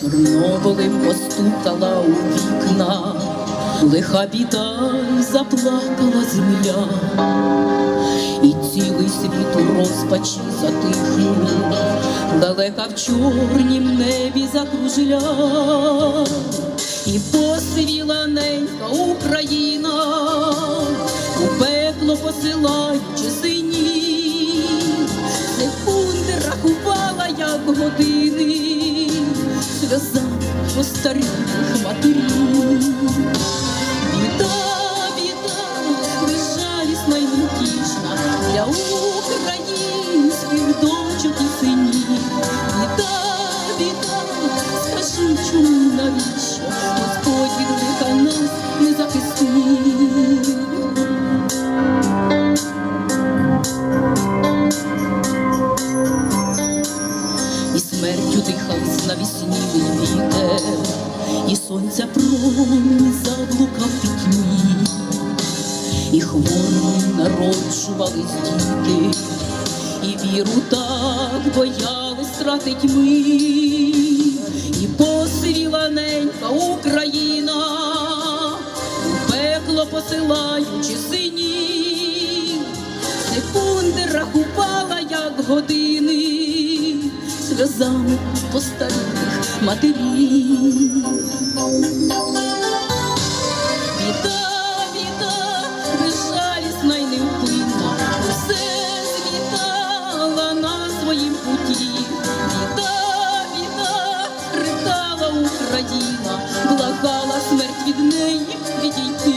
Чорнобилем постукала у вікна, лиха біда заплакала земля, і цілий світ у розпачі затихнув, далека в чорнім небі закружля, і посивіла ненька Україна, у пекло посилаючи сині, секунди рахувала, як години, постарілих матерів. Біда, біда, безжалісна й невтішна для українських дочок і синів. Біда, біда, скажи, чому навіщо Господь від і сонця промінь заблукав пітьмі, і хворими народжувались діти, і віру так боялись стратить ми, і посивіла ненька Україна, у пекло посилаючи синів, секунди рахувала, як години, сльозами постарілих матерів. Біда, біда, безжалісна й невпинна, усе звітала на своїм путі. Біда, біда, ридала Україна, благала смерть від неї відійти.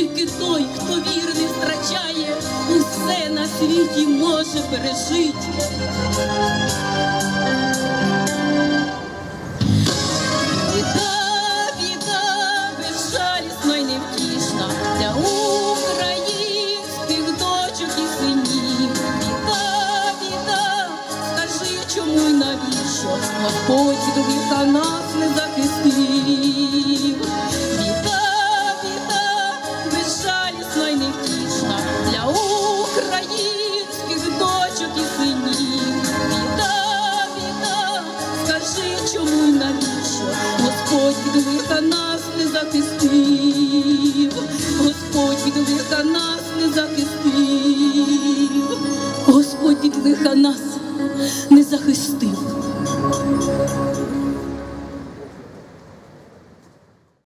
Тільки той, хто віри не втрачає, усе на світі може пережити. Господь лиха нас не захистив, Господь лиха нас не захистив, Господь лиха нас не захистив.